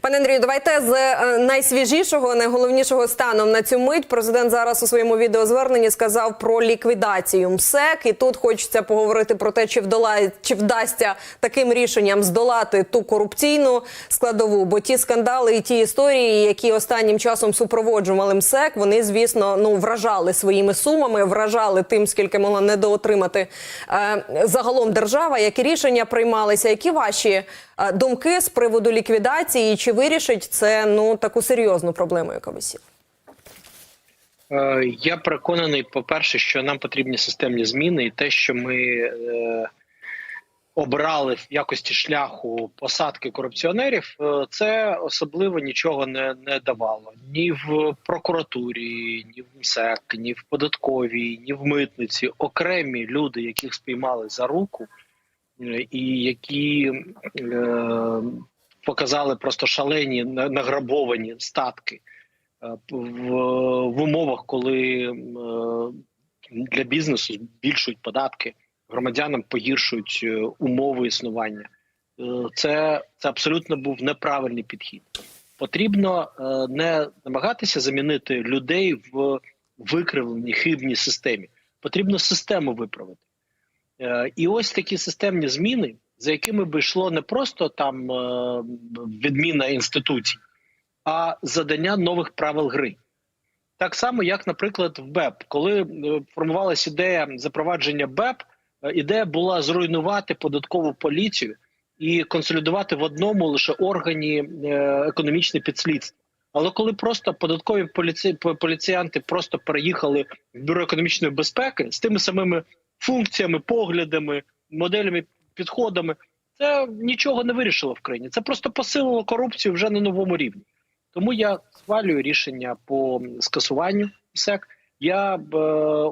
Пане Андрію, давайте з е, найсвіжішого, найголовнішого станом на цю мить. Президент зараз у своєму відеозверненні сказав про ліквідацію МСЕК. І тут хочеться поговорити про те, чи вдола чи вдасться таким рішенням здолати ту корупційну складову. Бо ті скандали і ті історії, які останнім часом супроводжували МСЕК, вони звісно ну вражали своїми сумами, вражали тим, скільки могла недоотримати е, загалом держава. Які рішення приймалися? Які ваші думки з приводу ліквідації? Чи вирішить це ну таку серйозну проблему, яка? Е, Я переконаний, по-перше, що нам потрібні системні зміни, і те, що ми е, обрали в якості шляху посадки корупціонерів, е, це особливо нічого не, не давало ні в прокуратурі, ні в МСЕК, ні в податковій, ні в митниці. Окремі люди, яких спіймали за руку, і які е, показали просто шалені на- награбовані статки. Е, в, умовах, коли е, для бізнесу збільшують податки, громадянам погіршують умови існування. Це, це абсолютно був неправильний підхід. Потрібно не намагатися замінити людей в викривленій хибній системі. Потрібно систему виправити. Е, І ось такі системні зміни, за якими би йшло не просто там е, відміна інституцій, а задання нових правил гри. Так само, як, наприклад, в БЕП, коли е, формувалася ідея запровадження БЕП, ідея була зруйнувати податкову поліцію і консолідувати в одному лише органі економічне підслідство. Але коли просто податкові поліці... поліціянти просто переїхали в бюро економічної безпеки з тими самими функціями, поглядами, моделями, підходами, це нічого не вирішило в країні. Це просто посилило корупцію вже на новому рівні. Тому я схвалюю рішення по скасуванню СЕК. Я б, е,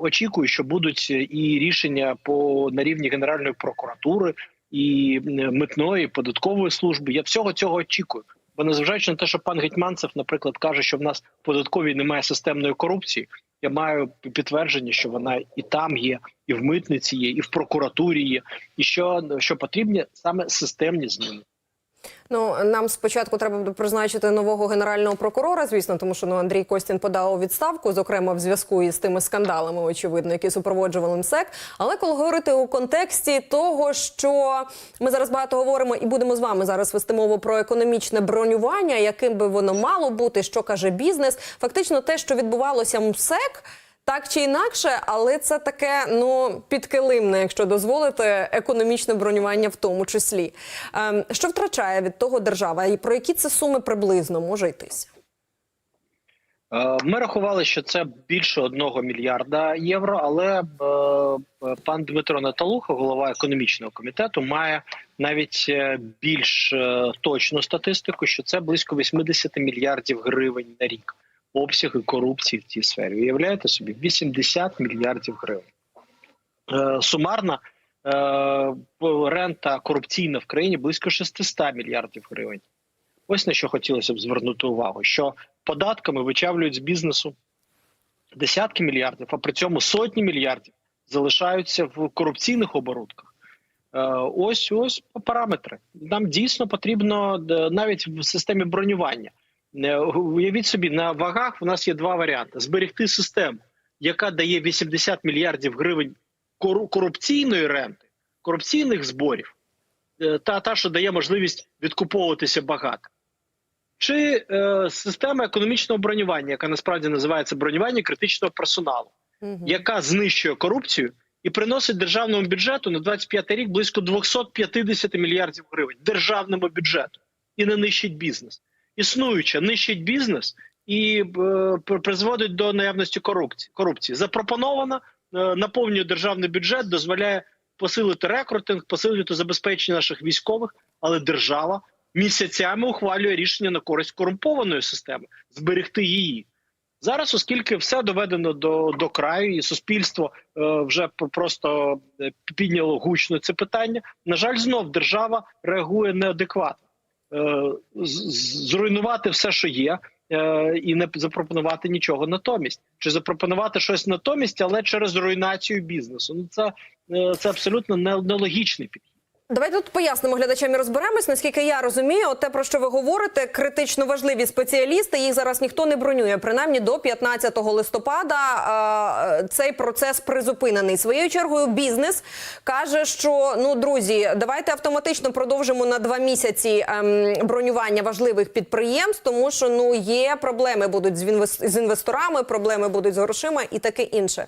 очікую, що будуть і рішення по на рівні Генеральної прокуратури і митної податкової служби. Я всього цього очікую. Бо незважаючи на те, що пан Гетьманцев, наприклад, каже, що в нас в податковій немає системної корупції. Я маю підтвердження, що вона і там є, і в митниці є, і в прокуратурі є, і що, що потрібні саме системні зміни. Ну нам спочатку треба призначити нового генерального прокурора, звісно, тому що ну Андрій Костін подав у відставку, зокрема в зв'язку із тими скандалами, очевидно, які супроводжували МСЕК. Але коли говорити у контексті того, що ми зараз багато говоримо і будемо з вами зараз вести мову про економічне бронювання, яким би воно мало бути, що каже бізнес, фактично те, що відбувалося МСЕК. Так чи інакше, але це таке ну підкилимне, якщо дозволите, економічне бронювання в тому числі. Ем, що втрачає від того держава, і про які це суми приблизно може йтися? Е, Ми рахували, що це більше одного мільярда євро, але е, пан Дмитро Наталуха, голова економічного комітету, має навіть е, більш точну статистику, що це близько 80 мільярдів гривень на рік обсяги корупції в цій сфері. Уявляєте собі 80 мільярдів гривень. Е, Сумарна е, рента корупційна в країні близько 600 мільярдів гривень. Ось на що хотілося б звернути увагу: що податками вичавлюють з бізнесу десятки мільярдів, а при цьому сотні мільярдів залишаються в корупційних оборудках. Е, Ось ось параметри. Нам дійсно потрібно е, навіть в системі бронювання. Е, Уявіть собі, на вагах у нас є два варіанти: зберегти систему, яка дає 80 мільярдів гривень кору- корупційної ренти, корупційних зборів, е, та та, що дає можливість відкуповуватися багато. Чи е, система економічного бронювання, яка насправді називається бронювання критичного персоналу, яка знищує корупцію і приносить державному бюджету на 25 рік близько 250 мільярдів гривень державному бюджету і не нищить бізнес. Існуюча нищить бізнес і е, при- призводить до наявності корупції. корупції. Запропонована, е, наповнює державний бюджет, дозволяє посилити рекрутинг, посилити забезпечення наших військових, але держава місяцями ухвалює рішення на користь корумпованої системи, зберегти її. Зараз, оскільки все доведено до, до краю, і суспільство е, вже просто е, підняло гучно це питання. На жаль, знов держава реагує неадекватно. Е, зруйнувати все, що є, е, і не запропонувати нічого натомість, чи запропонувати щось натомість, але через руйнацію бізнесу. Ну це, е, це абсолютно не- нелогічний підхід. Давайте тут пояснимо глядачам і розберемось. Наскільки я розумію, от те, про що ви говорите, критично важливі спеціалісти. Їх зараз ніхто не бронює. Принаймні до 15 листопада е, цей процес призупинений. Своєю чергою бізнес каже, що ну друзі, давайте автоматично продовжимо на два місяці ем, бронювання важливих підприємств, тому що ну є проблеми будуть з інвес- з інвесторами, проблеми будуть з грошима і таке інше.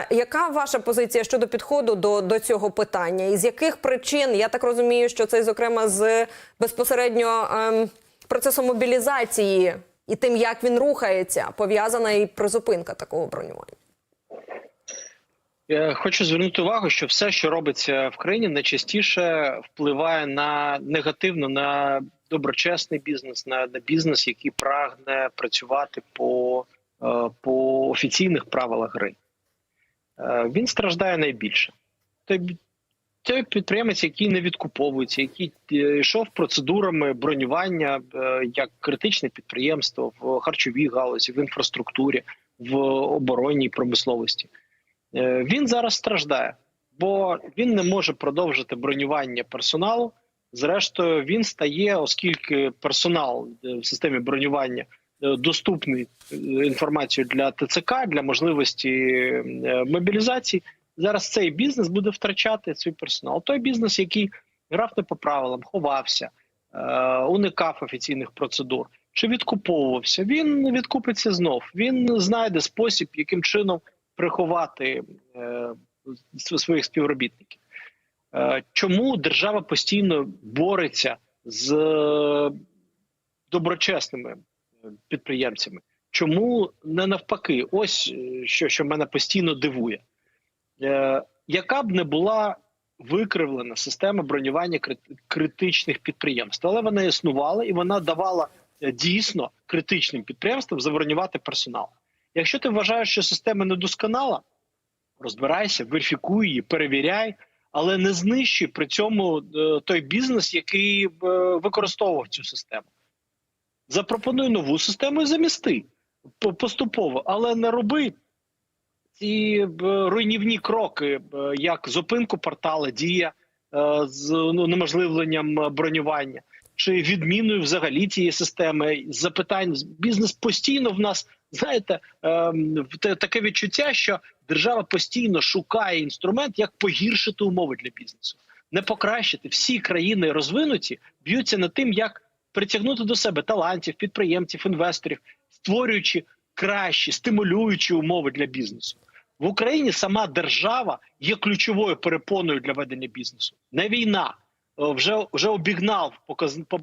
Е, яка ваша позиція щодо підходу до, до цього питання? І з яких причин я так розумію, що це зокрема з безпосередньо ем, процесом мобілізації і тим, як він рухається, пов'язана і призупинка такого бронювання? Я хочу звернути увагу, що все, що робиться в країні, найчастіше впливає на негативно на доброчесний бізнес, на, на бізнес, який прагне працювати по, е, по офіційних правилах гри. Е, Він страждає найбільше. Той, той підприємець, який не відкуповується, який е, йшов процедурами бронювання е, як критичне підприємство в харчовій галузі, в інфраструктурі, в оборонній промисловості. Е, Він зараз страждає, бо він не може продовжити бронювання персоналу. Зрештою, він стає, оскільки персонал в системі бронювання доступний інформацію для ТЦК для можливості мобілізації. Зараз цей бізнес буде втрачати свій персонал. Той бізнес, який грав не по правилам, ховався, е, уникав офіційних процедур чи відкуповувався, він відкупиться знов. Він знайде спосіб, яким чином приховати е, своїх співробітників. Е, чому держава постійно бореться з доброчесними підприємцями? Чому не навпаки? Ось що, що мене постійно дивує. Е, яка б не була викривлена система бронювання критичних підприємств, але вона існувала і вона давала е, дійсно критичним підприємствам забронювати персонал. Якщо ти вважаєш, що система недосконала, розбирайся, верифікуй її, перевіряй, але не знищуй при цьому е, той бізнес, який використовував цю систему. Запропонуй нову систему і замісти поступово, але не роби ці руйнівні кроки, як зупинку портала Дія е, з ну, унеможливленням е, бронювання. Чи відміною взагалі цієї системи запитань бізнес постійно в нас знаєте ем, таке відчуття, що держава постійно шукає інструмент, як погіршити умови для бізнесу, не покращити. Всі країни розвинуті б'ються над тим, як притягнути до себе талантів, підприємців, інвесторів, створюючи кращі, стимулюючі умови для бізнесу. В Україні сама держава є ключовою перепоною для ведення бізнесу. Не війна Е, вже вже обігнав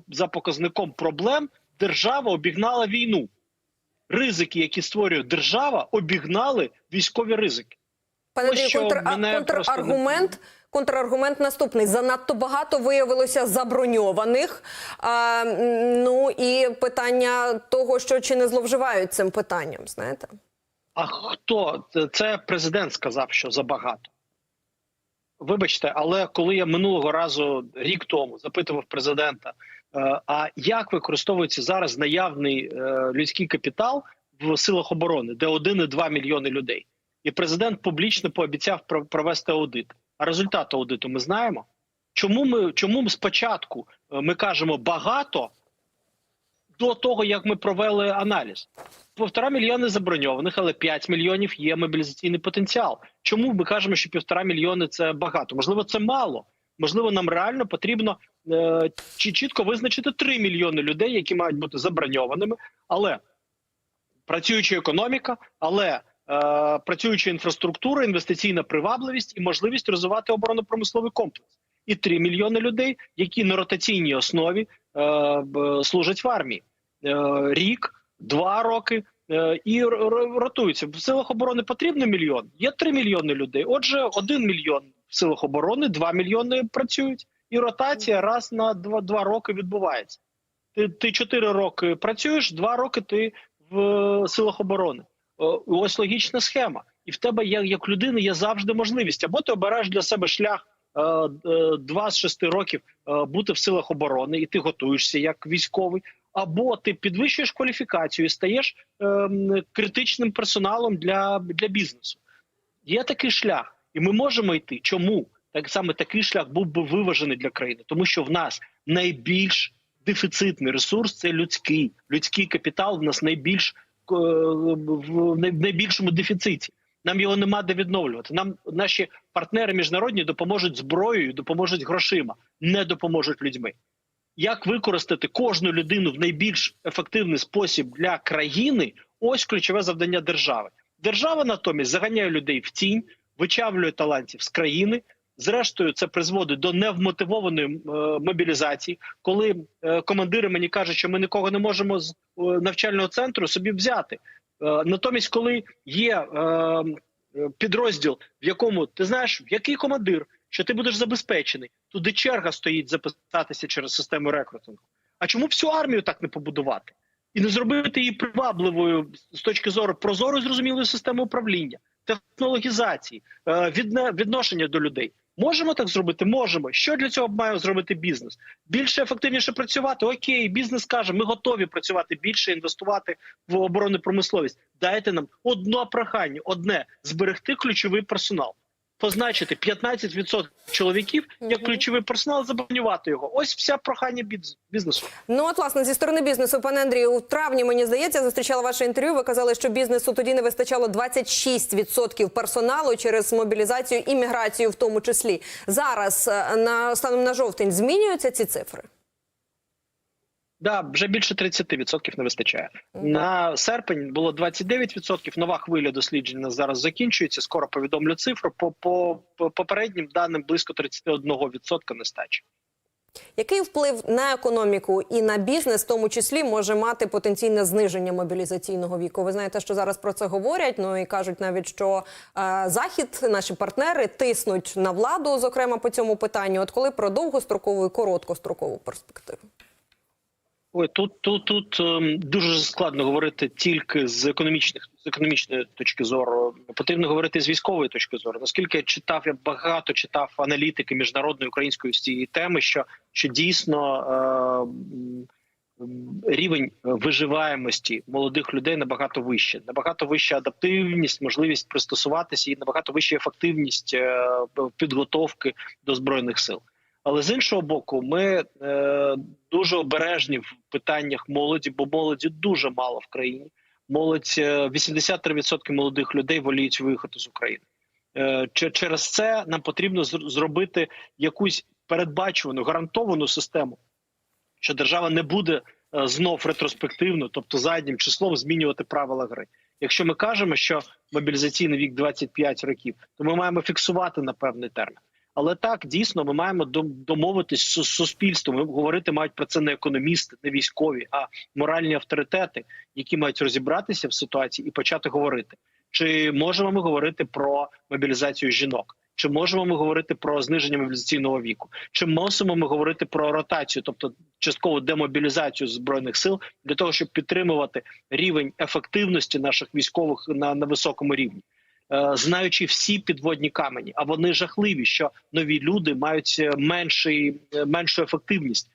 за показником проблем. Держава обігнала війну. Ризики, які створює держава, обігнали військові ризики. Пане Ось контр, просто контраргумент. Контраргумент наступний: занадто багато виявилося заброньованих. А, ну і питання того, що чи не зловживають цим питанням, знаєте? А хто Це- президент сказав, що забагато. Вибачте, але коли я минулого разу рік тому запитував президента, е, а як використовується зараз наявний е, людський капітал в силах оборони, де 1,2 мільйони людей, і президент публічно пообіцяв провести аудит. А результат аудиту ми знаємо. Чому ми чому ми спочатку е, ми кажемо багато до того, як ми провели аналіз? Півтора мільйони заброньованих, але 5 мільйонів є мобілізаційний потенціал. Чому ми кажемо, що півтора мільйони це багато? Можливо, це мало. Можливо, нам реально потрібно е, чітко визначити 3 мільйони людей, які мають бути заброньованими, але працююча економіка, але е, працююча інфраструктура, інвестиційна привабливість і можливість розвивати оборонно-промисловий комплекс. І 3 мільйони людей, які на ротаційній основі служать в армії е, рік, два роки. е, І ротуються в силах оборони потрібно мільйон. Є 3 мільйони людей. Отже, 1 мільйон в силах оборони, 2 мільйони працюють, і ротація раз на 2, 2 роки відбувається. Ти, ти 4 роки працюєш, 2 роки ти в е, силах оборони. Ось логічна схема. І в тебе є як людини є завжди можливість. Або ти обираєш для себе шлях е, е, 2 з 6 років е, бути в силах оборони, і ти готуєшся як військовий, або ти підвищуєш кваліфікацію і стаєш критичним персоналом для, для бізнесу. Є такий шлях, і ми можемо йти. Чому? так саме такий шлях був би виважений для країни, тому що в нас найбільш дефіцитний ресурс це людський. Людський капітал в нас найбільш е, в найбільшому дефіциті. Нам його нема де відновлювати. Нам наші партнери міжнародні допоможуть зброєю, допоможуть грошима, не допоможуть людьми. Як використати кожну людину в найбільш ефективний спосіб для країни? Ось ключове завдання держави. Держава натомість заганяє людей в тінь, вичавлює талантів з країни. Зрештою, це призводить до невмотивованої е, мобілізації, коли е, командири мені кажуть, що ми нікого не можемо з е, навчального центру собі взяти. Е, натомість, коли є е, підрозділ, в якому ти знаєш, який командир, що ти будеш забезпечений, туди черга стоїть записатися через систему рекрутингу. А чому всю армію так не побудувати? І не зробити її привабливою з точки зору прозорої зрозумілої системи управління, технологізації, е, відношення до людей. Можемо так зробити? Можемо. Що для цього має зробити бізнес? Більше ефективніше працювати. Окей, бізнес каже, ми готові працювати більше, інвестувати в оборонну промисловість. Дайте нам одне прохання, одне зберегти ключовий персонал. Позначити 15% чоловіків як ключовий персонал, забронювати його. Ось вся прохання біз- бізнесу. Ну от власне зі сторони бізнесу, пане Андрію, у травні мені здається, зустрічала ваше інтерв'ю. Ви казали, що бізнесу тоді не вистачало 26% персоналу через мобілізацію і міграцію, в тому числі. Зараз е, на станом на жовтень змінюються ці цифри. Да, вже більше 30% не вистачає. Мгм. На серпень було 29%, Нова хвиля досліджень нас зараз закінчується. Скоро повідомлю цифру. По, по, по попереднім даним близько 31% нестачі. Який вплив на економіку і на бізнес, в тому числі, може мати потенційне зниження мобілізаційного віку? Ви знаєте, що зараз про це говорять. Ну і кажуть навіть, що е, захід, наші партнери тиснуть на владу, зокрема по цьому питанню. От коли про довгострокову і короткострокову перспективу. Ой, тут тут тут ем, дуже складно говорити тільки з економічних з економічної точки зору. Потрібно говорити з військової точки зору. Наскільки я читав, я багато читав аналітики міжнародної української з цієї теми, що що дійсно е, рівень виживаємості молодих людей набагато вище, набагато вища адаптивність, можливість пристосуватися і набагато вища ефективність е, підготовки до збройних сил. Але з іншого боку, ми е, дуже обережні в питаннях молоді, бо молоді дуже мало в країні. Молодь е, 83% молодих людей воліють виїхати з України. Е, через це нам потрібно зр- зробити якусь передбачувану гарантовану систему, що держава не буде е, знов ретроспективно, тобто заднім числом, змінювати правила гри. Якщо ми кажемо, що мобілізаційний вік 25 років, то ми маємо фіксувати на певний термін. Але так дійсно ми маємо домовитись з суспільством. Говорити мають про це не економісти, не військові, а моральні авторитети, які мають розібратися в ситуації і почати говорити. Чи можемо ми говорити про мобілізацію жінок? Чи можемо ми говорити про зниження мобілізаційного віку? Чи мусимо ми говорити про ротацію, тобто часткову демобілізацію збройних сил для того, щоб підтримувати рівень ефективності наших військових на, на високому рівні? Е, знаючи всі підводні камені, а вони жахливі, що нові люди мають е, менший, е, меншу ефективність.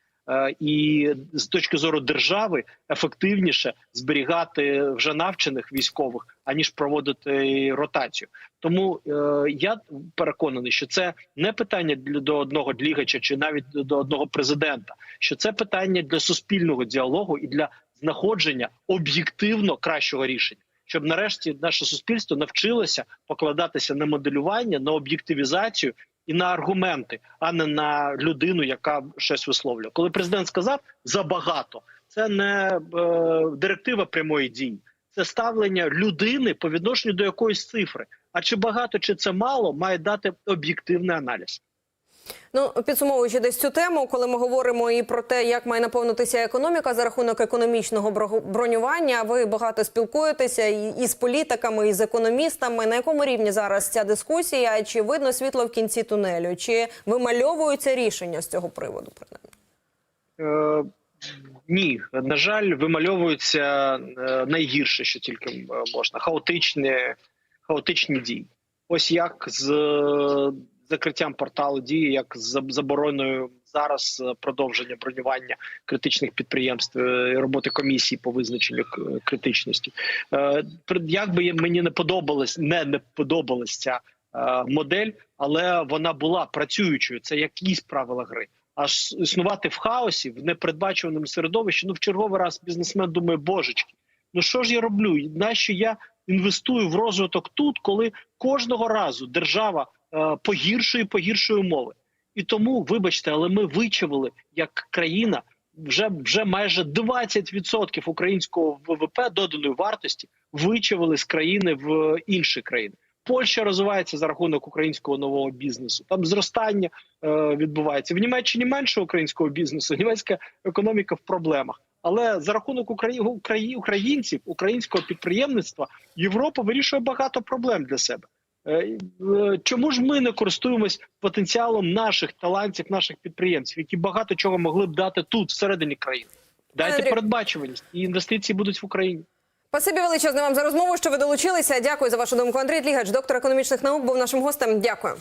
І з точки зору держави ефективніше зберігати вже навчених військових, аніж проводити ротацію. Тому е, я переконаний, що це не питання для до одного длігача чи навіть до одного президента, що це питання для суспільного діалогу і для знаходження об'єктивно кращого рішення щоб нарешті наше суспільство навчилося покладатися на моделювання, на об'єктивізацію і на аргументи, а не на людину, яка щось висловлює. Коли президент сказав забагато, це не е, директива прямої дії, це ставлення людини по відношенню до якоїсь цифри. А чи багато, чи це мало, має дати об'єктивний аналіз. Ну, підсумовуючи десь цю тему, коли ми говоримо і про те, як має наповнитися економіка за рахунок економічного бронювання, ви багато спілкуєтеся і, з політиками, і з економістами. На якому рівні зараз ця дискусія? Чи видно світло в кінці тунелю? Чи вимальовуються рішення з цього приводу? принаймні? Е, ні, на жаль, вимальовується е, найгірше, що тільки е, можна. Хаотичні, хаотичні дії. Ось як з закриттям порталу дії, як з забороною зараз е, продовження бронювання критичних підприємств е, і роботи комісії по визначенню критичності. Е, Як би мені не подобалось, не, не подобалась ця модель, але вона була працюючою. Це якісь правила гри. Аж існувати в хаосі, в непередбачуваному середовищі. Ну в черговий раз бізнесмен думає, божечки, ну що ж я роблю? Нащо я інвестую в розвиток тут, коли кожного разу держава погіршує погіршує умови? І тому, вибачте, але ми вичавили як країна вже вже майже 20% українського ВВП доданої вартості вичавили з країни в інші країни. Польща розвивається за рахунок українського нового бізнесу. Там зростання е, відбувається в Німеччині менше українського бізнесу. Німецька економіка в проблемах. Але за рахунок Украї... Украї... українців, українського підприємництва, Європа вирішує багато проблем для себе. Е, е, Чому ж ми не користуємось потенціалом наших талантів, наших підприємців, які багато чого могли б дати тут, всередині країни? Дайте передбачуваність і інвестиції будуть в Україні. Спасибі величезне вам за розмову, що ви долучилися. Дякую за вашу думку. Андрій Тлігач, доктор економічних наук, був нашим гостем. Дякую.